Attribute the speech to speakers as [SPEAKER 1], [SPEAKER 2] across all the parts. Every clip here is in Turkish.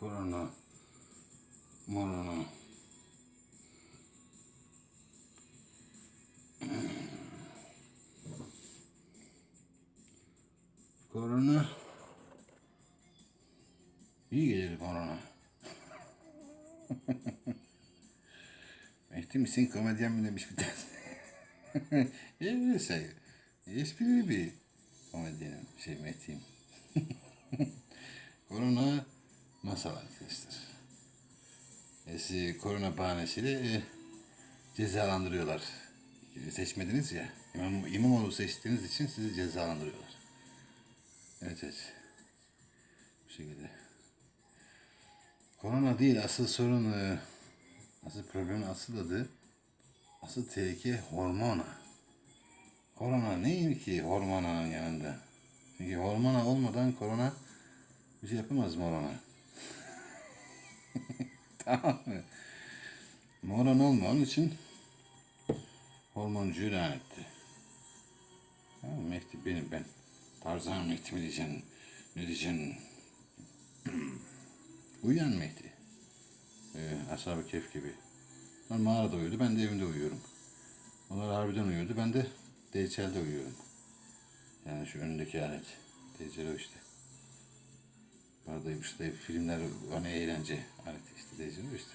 [SPEAKER 1] Korona. Morona. Korona. İyi gelir korona. Mehdi misin komedyen mi demiş bir tanesi. Şey. Esprili bir komedyenim. Şey Mehdi'yim. Sizi korona bahanesiyle e, cezalandırıyorlar. Seçmediniz ya. İmam, İmamoğlu seçtiğiniz için sizi cezalandırıyorlar. Evet evet. Bu şekilde. Korona değil asıl sorun, e, asıl problemin asıl adı, asıl tehlike hormona. Korona neyim ki hormonanın yanında? Çünkü hormona olmadan korona bir şey yapamaz morona. tamam mı? Moron olma onun için hormoncuyu lanetti. Tamam, Mehdi benim ben. Tarzan Mehdi mi diyeceksin? Ne diyeceksin? Uyuyan Mehdi. Ee, Ashab-ı Kehf gibi. Onlar mağarada uyuyordu, ben de evimde uyuyorum. Onlar harbiden uyuyordu, ben de DCL'de uyuyorum. Yani şu önündeki alet. DCL işte. Oradayım işte filmler, hani eğlence aleti işte o işte.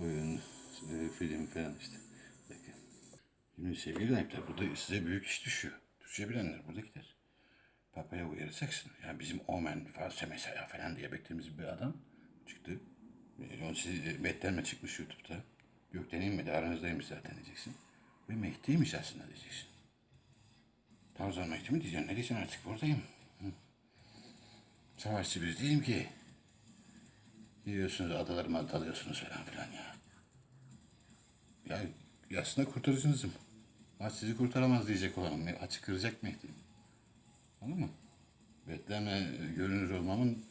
[SPEAKER 1] Oyun, e, film falan işte. Bakın. Şimdi sevgili rahipler, burada size büyük iş düşüyor. Türkçe bilenler burada gider. Papaya uyaracaksın. Yani bizim Omen, Farse mesela falan diye beklediğimiz bir adam çıktı. E, O sizi betten mi çıkmış YouTube'da? Gökten inmedi, aranızdaymış zaten diyeceksin. Ve Mehdi'ymiş aslında diyeceksin. Tarzan Mehdi mi diyeceksin? Ne diyeceksin artık buradayım. Savaşçı bir değilim ki. Gidiyorsunuz adalarıma dalıyorsunuz falan filan ya. Ya aslında kurtarıcınızım. Ama sizi kurtaramaz diyecek olanım. Açık kıracak Mehdi. Anladın mı? Betlem'e görünür olmamın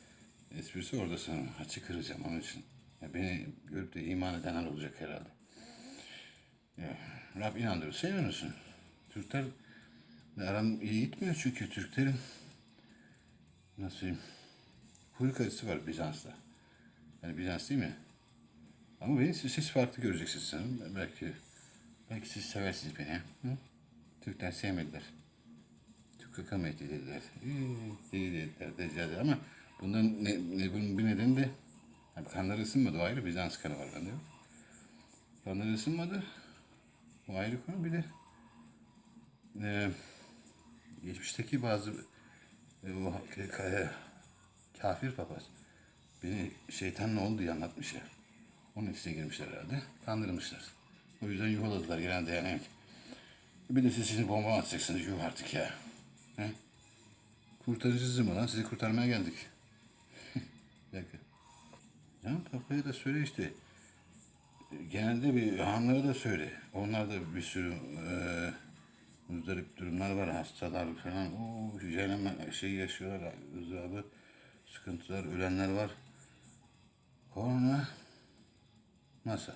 [SPEAKER 1] esprisi orada sanırım. Açık kıracağım onun için. Ya beni görüp de iman edenler olacak herhalde. Ya, Rab inandırırsa inanırsın. Türkler aram iyi gitmiyor çünkü Türklerin nasıl huy karısı var Bizans'ta. Yani Bizans değil mi? Ama beni siz, siz farklı göreceksiniz sanırım. Belki belki siz seversiniz beni. Hı? Türkler sevmediler. Türk akamet dediler. Deli dediler, deccal ama bundan ne, ne, bunun bir nedeni de yani kanları ısınmadı. O ayrı Bizans kanı var bende. Kanları ısınmadı. O ayrı konu. Bir de e, geçmişteki bazı e, o ka- kafir papaz beni şeytan ne oldu diye anlatmış ya. Onun içine girmişler herhalde. Kandırmışlar. O yüzden yuhaladılar genelde yani. Bir de siz şimdi bomba atacaksınız? Yuh artık ya. He? Kurtarıcısız mı lan? Sizi kurtarmaya geldik. bir dakika. Can Papa'ya da söyle işte. Genelde bir hanlara da söyle. Onlar da bir sürü e, muzdarip durumlar var. Hastalar falan. O cehennem şey yaşıyorlar. ızdırabı, sıkıntılar, ölenler var. Korona nasıl?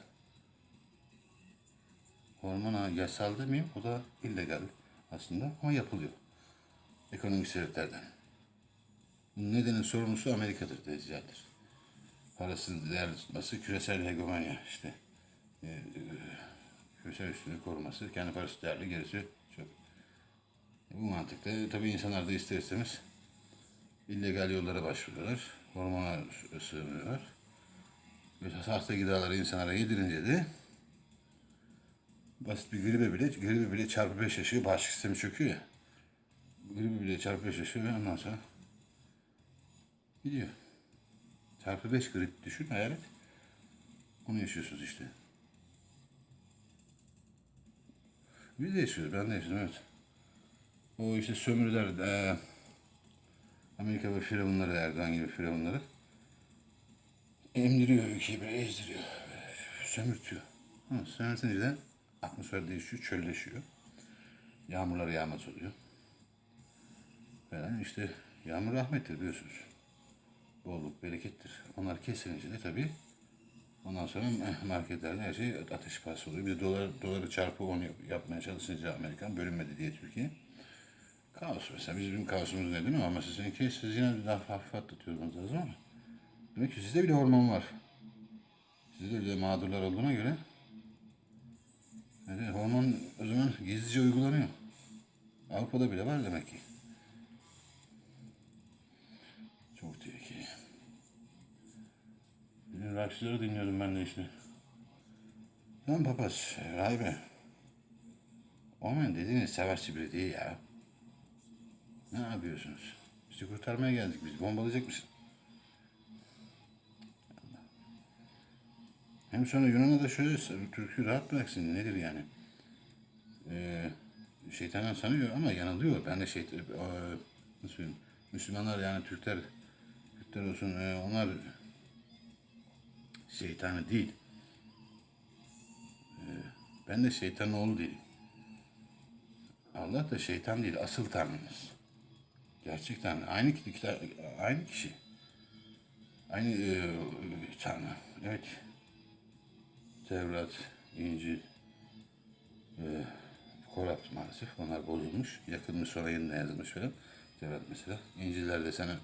[SPEAKER 1] Hormona yasal demeyeyim. O da illegal aslında ama yapılıyor. Ekonomik sebeplerden. Bunun nedenin sorumlusu Amerika'dır, tezgahdır. Parasını değerli tutması, küresel hegemonya işte. Ee, e, küresel üstünlüğü koruması, kendi parası değerli, gerisi çok. Bu mantıkla tabii insanlar da ister istemez illegal yollara başvuruyorlar. Hormona sığınıyorlar. Ve hasta gıdaları insanlara yedirince de basit bir gribe bile, gribe bile çarpı beş yaşıyor, bağışıklık sistemi çöküyor. Gribe bile çarpı beş yaşıyor ve ondan sonra gidiyor. Çarpı beş grip düşün, hayal et. Onu yaşıyorsunuz işte. Biz de yaşıyoruz, ben de yaşıyorum evet. O işte sömürüler, Amerika ve firavunları, Erdoğan gibi firavunları emdiriyor ülkeyi böyle ezdiriyor. Böyle sömürtüyor. Ha, sömürtünce de atmosfer değişiyor, çölleşiyor. Yağmurlar yağmaz oluyor. Falan işte yağmur rahmettir biliyorsunuz. Bolluk, berekettir. Onlar kesilince de tabii ondan sonra marketlerde her şey ateş pahası oluyor. Bir de dolar, doları çarpı 10 yap- yapmaya çalışınca Amerikan bölünmedi diye Türkiye. Kaos mesela. Bizim kaosumuz ne değil mi? Ama sizinki siz yine daha hafif atlatıyorsunuz lazım ama Demek ki sizde bile hormon var. Sizde bile mağdurlar olduğuna göre yani hormon o zaman gizlice uygulanıyor. Avrupa'da bile var demek ki. Çok tehlikeli. Bugün rockçıları dinliyordum ben de işte. Lan papaz, rahibe. Omen dediğiniz savaşçı biri değil ya. Ne yapıyorsunuz? Bizi kurtarmaya geldik biz. Bombalayacak mısın? Hem sonra Yunan'a da şöyle Türk'ü rahat bıraksın. Nedir yani? Ee, şeytanlar sanıyor ama yanılıyor. Ben de şey, e, nasıl söyleyeyim? Müslümanlar yani Türkler, Türkler olsun e, onlar şeytanı değil. Ee, ben de şeytanın oğlu değilim. Allah da şeytan değil, asıl Tanrımız. Gerçekten aynı kitap, aynı kişi. Aynı e, Tanrı. Evet. Tevrat, İncil, e, Korat maalesef. Onlar bozulmuş. Yakılmış sonra yeniden yazılmış falan. Tevrat mesela. İncil'lerde sana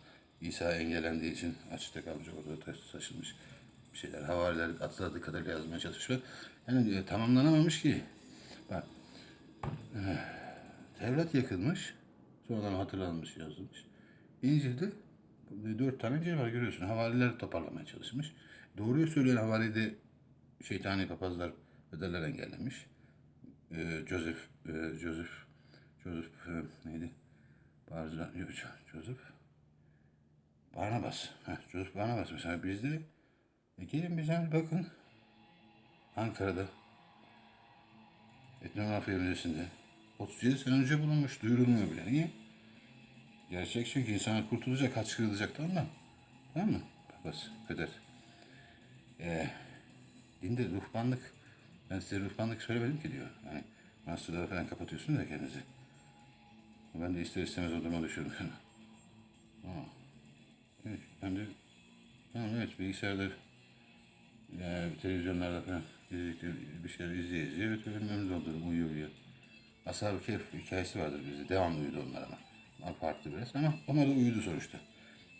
[SPEAKER 1] İsa engellendiği için açıkta kalmış. Orada taş- taşınmış bir şeyler. Havariler atladığı kadarıyla yazmaya çalışmışlar. Yani e, tamamlanamamış ki. Bak. e, Tevrat yakılmış. Sonradan hatırlanmış, yazılmış. İncil'de dört tane İncil var görüyorsun. Havariler toparlamaya çalışmış. Doğruyu söyleyen havari de şeytani papazlar bedeller engellemiş. Ee, Joseph, e, Joseph, Joseph e, neydi? Barzan, yok, Joseph Barnabas. Heh, Joseph Barnabas mesela bizde e gelin bize bakın Ankara'da Etnografya Müzesi'nde 37 sene önce bulunmuş. Duyurulmuyor bile. Niye? Gerçek çünkü insanlar kurtulacak, da ondan. Tamam mı? Papaz, peder. Ee, dinde ruhbanlık, ben size ruhbanlık söylemedim ki diyor. Yani masterlara falan kapatıyorsunuz ya kendinizi. Ben de ister istemez o duruma düşüyorum. Aa, evet, ben de tamam evet bilgisayarda yani televizyonlarda falan izledikleri bir şeyler izleye izleye evet önümüz doldurup uyuyor uyuyor. Ashab-ı Kehf hikayesi vardır bizde. Devamlı uyudu onlar ama. Onlar farklı biraz ama onlar da uyudu sonuçta.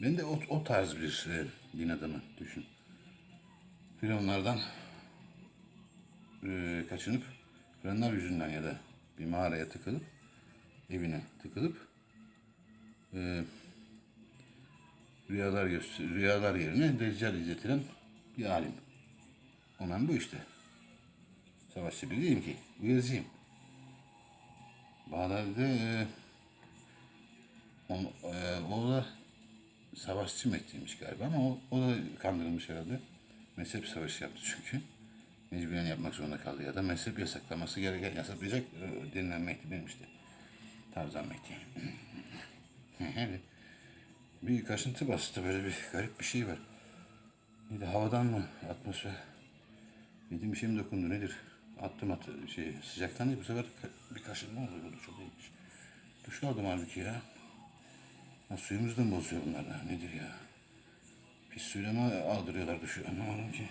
[SPEAKER 1] Ben de o, o tarz bir e, din adamı düşün. Firavunlardan e, kaçınıp Firavunlar yüzünden ya da bir mağaraya tıkılıp evine tıkılıp e, rüyalar göster rüyalar yerine Deccal izletilen bir alim. Ondan bu işte. Savaşçı biri değilim ki. Uyarıcıyım. Bağdadi'de e, on, e, o da savaşçı Mehdi'ymiş galiba ama o, o da kandırılmış herhalde. Mezhep savaşı yaptı çünkü. Mecburen yapmak zorunda kaldı ya da mezhep yasaklaması gereken yasaklayacak e, denilen Mehdi benim işte. Tarzan. Evet. bir kaşıntı bastı böyle bir garip bir şey var. Neydi havadan mı atmosfer? Yediğim bir şey mi dokundu nedir? Attım at şey sıcaktan değil bu sefer bir kaşınma oluyordu çok iyiymiş. Duş aldım halbuki ya. ya suyumuzu da mı bozuyor bunlar da nedir ya? Pis suyla mı aldırıyorlar duşu anlamadım ki.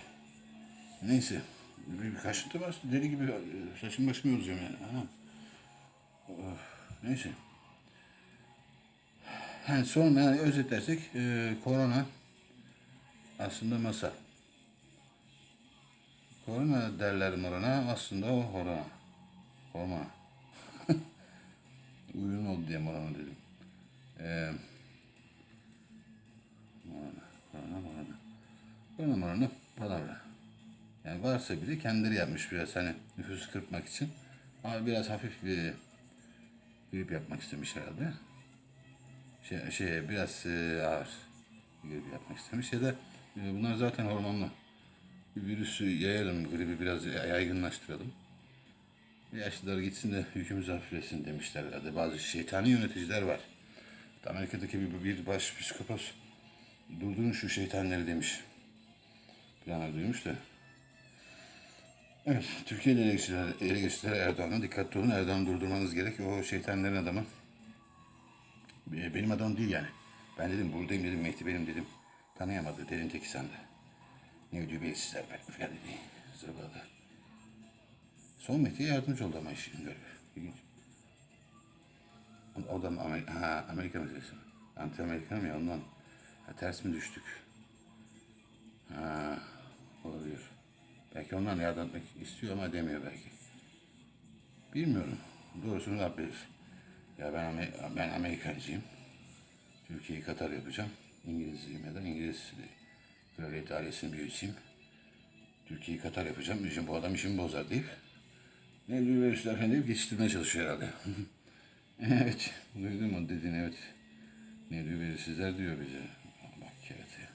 [SPEAKER 1] Neyse bir, bir kaşıntı bastı deli gibi e, saçım başımı yolacağım yani. Anam. Neyse. Ha, sonra yani özetlersek e, korona aslında masal. Korona derler morona aslında o horona. Hormona. Uygun oldu diye morona dedim. Ee, morona, korona, morona. Korona, morona, palavra. Yani varsa bile kendileri yapmış biraz hani nüfusu kırpmak için. Ama biraz hafif bir grip yapmak istemiş herhalde. Şey, şey biraz e, ağır grip yapmak istemiş ya da e, bunlar zaten hormonlu virüsü yayalım, gribi biraz yaygınlaştıralım. Yaşlılar gitsin de yükümüz hafiflesin demişler herhalde. Bazı şeytani yöneticiler var. Amerika'daki bir, bir baş psikopat durdurun şu şeytanları demiş. Planlar duymuş da. Evet, Türkiye'de ele geçiren Erdoğan'a dikkatli olun. Erdoğan'ı durdurmanız gerek. O şeytanların adamı. Be- Benim adam değil yani. Ben dedim buradayım dedim, Mehdi benim dedim. Tanıyamadı, derin teki sandı. Ne ödüyor belirsizler ben falan dedi. Zırvaladı. Son Mehdi'ye yardımcı oldu ama işin görevi. İlginç. O da mı Amerika, ha, Amerika meselesi? Anti-Amerikan mı ya ondan? Ha, ters mi düştük? Ha, olabilir. Belki ondan yardım etmek istiyor ama demiyor belki. Bilmiyorum. Doğrusunu da bilir. Ya ben, Amer ben Amerikancıyım. Türkiye'yi Katar yapacağım. İngilizliyim ya da İngiliz kraliyet ailesinin büyüsüyüm. Türkiye'yi Katar yapacağım. Diyeceğim bu adam işimi bozar deyip ne diyor verirler falan deyip geçiştirmeye çalışıyor herhalde. evet. Duydun mu dediğini evet. Ne diyor verirsizler diyor bize. Bak kerete.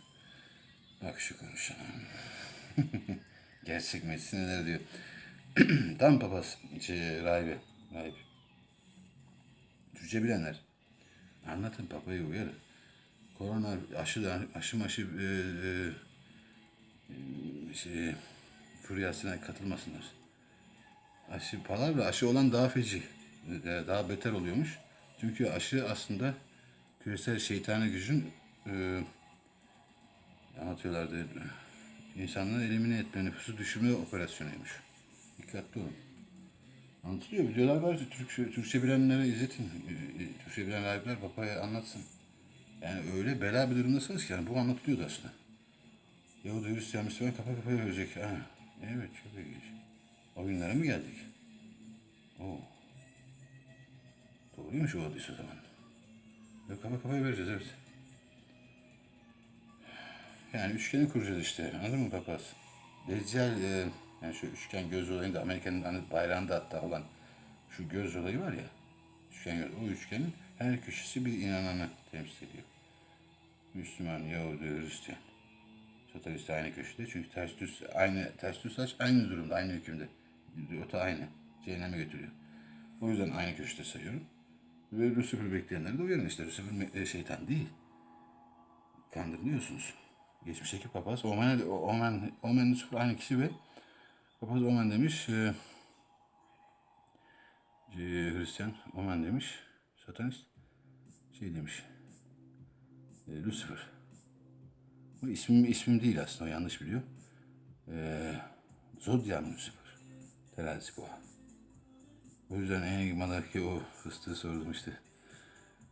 [SPEAKER 1] Bak şu konuşana. Gerçek Messi neler diyor. Tam papaz. Şey, rahibe. Rahip. Türkçe bilenler. Anlatın papayı uyarın. Korona aşı aşı maşı e, e, şey, furyasına katılmasınlar. Aşı palavra aşı olan daha feci. e, Daha beter oluyormuş. Çünkü aşı aslında küresel şeytani gücün e, anlatıyorlardı. İnsanları elimine etme, nüfusu düşürme operasyonuymuş. Dikkatli olun. Anlatılıyor. Videolar var. Türkçe, Türkçe bilenlere izletin. E, e, Türkçe bilen rahipler papaya anlatsın. Yani öyle bela bir durumdasınız ki yani bu anlatılıyordu aslında. Yahudi Hristiyan Müslüman kafa kafaya verecek. Ha, evet çok ilginç. O günlere mi geldik? Oo. Doğruymuş o hadis o zaman. Yok kafa kafaya vereceğiz evet. Yani üçgeni kuracağız işte. Anladın mı papaz? Deccal, e, yani şu üçgen göz olayında Amerika'nın hani bayrağında hatta olan şu göz olayı var ya. Üçgen göz. O üçgenin her köşesi bir inananı temsil ediyor. Müslüman, Yahudi, Hristiyan. De aynı köşede. Çünkü ters düz aynı ters düz saç aynı durumda, aynı hükümde. Ota aynı. Cehenneme götürüyor. O yüzden aynı köşede sayıyorum. Ve Lucifer bekleyenleri de uyarın işte. Lucifer e, şeytan değil. Kandırılıyorsunuz. Geçmişteki papaz Omen, Omen, Omen Lucifer aynı kişi ve papaz Omen demiş. E, e, Hristiyan Omen demiş. Satanist şey demiş. E, Lucifer. Bu ismim ismim değil aslında o yanlış biliyor. E, Zodyan Lucifer. Terazi boğa. O yüzden Enigma'daki o fıstığı sordum işte.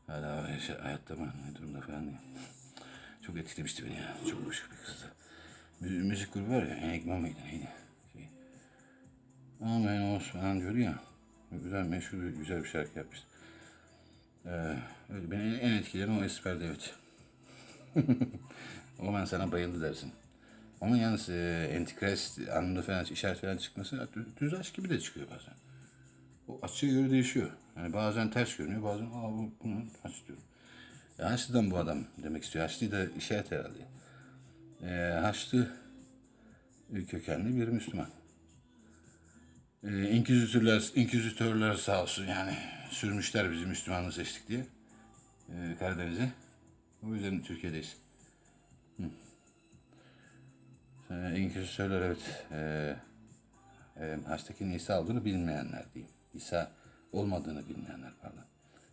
[SPEAKER 1] Hala yaşa, hayatta mı ne durumda falan diye. Çok etkilemişti beni ya. Çok hoş bir kızdı. Mü- müzik grubu var ya Enigma mıydı neydi? Şey. Amen olsun falan diyordu ya. Güzel meşhur güzel bir şarkı yapmıştı. Ee, beni en, en etkileyen o Esper'de evet. o ben sana bayıldı dersin. Ama yalnız e, Antichrist anlamda falan işaret falan çıkması dü- düz aşk gibi de çıkıyor bazen. O açıya göre değişiyor. Yani bazen ters görünüyor, bazen aa bu bunu ters diyor. E, Haçlı'dan bu adam demek istiyor. Haçlı da işaret herhalde. E, Haçlı kökenli bir Müslüman. E, İnkizitörler, İnkizitörler sağ olsun yani sürmüşler bizi Müslümanlığı seçtik diye e, Karadeniz'e. O yüzden Türkiye'deyiz. Ee, İnkizitörler evet. Ee, e, Haç'taki İsa olduğunu bilmeyenler diyeyim. İsa olmadığını bilmeyenler pardon.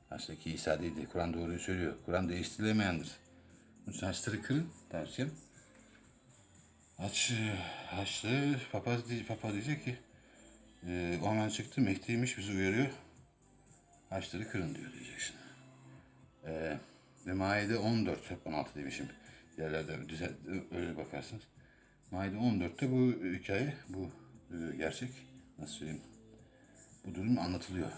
[SPEAKER 1] Haç'taki İsa değildi. Kur'an doğruyu söylüyor. Kur'an değiştirilemeyendir. Haçları kırın tavsiyem. Haç, e, Haçlı papaz, diye- papa diyecek ki e, o hemen çıktı Mehdi'ymiş bizi uyarıyor. Haçları kırın diyor diyeceksin. E, ve Maide 14, hep 16 demişim. Yerlerde düzen, öyle bakarsınız. Maide 14'te bu hikaye, bu e, gerçek, nasıl söyleyeyim, bu durum anlatılıyor.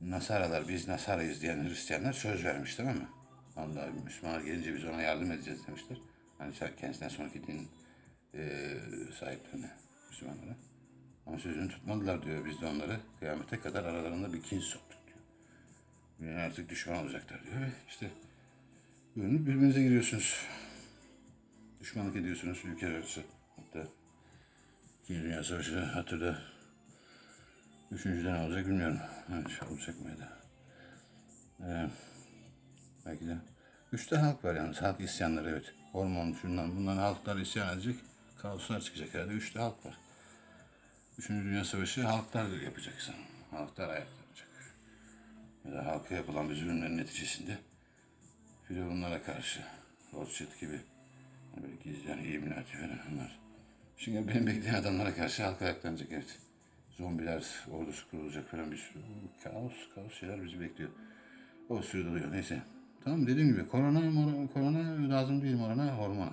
[SPEAKER 1] Nasaralar, biz Nasarayız diyen Hristiyanlar söz vermiş tamam mı? Allah Müslümanlar gelince biz ona yardım edeceğiz demişler. Hani kendisinden sonraki din e, sahiplerine, Müslümanlara. Ama sözünü tutmadılar diyor. Biz de onları kıyamete kadar aralarında bir kin soktuk diyor. Yani artık düşman olacaklar diyor. Ve işte bölünüp birbirinize giriyorsunuz. Düşmanlık ediyorsunuz ülkeler arası. Hatta İkinci Dünya Savaşı hatırla. Üçüncüde ne olacak bilmiyorum. Evet, olacak mıydı? Ee, belki de. Üçte halk var yalnız. Halk isyanları evet. Hormon şundan bundan halklar isyan edecek. Kaoslar çıkacak herhalde. Üçte halk var. Üçüncü Dünya Savaşı halklar yapacak sanırım. Halklar ayaklanacak. Ya da halka yapılan bir zulümlerin neticesinde Firavunlara karşı Rothschild gibi hani böyle gizli yani Illuminati falan onlar. Şimdi benim bekleyen adamlara karşı halka ayaklanacak evet. Zombiler ordusu kurulacak falan bir sürü kaos, kaos şeyler bizi bekliyor. O sürede oluyor neyse. Tamam dediğim gibi korona, korona lazım değil morona hormona.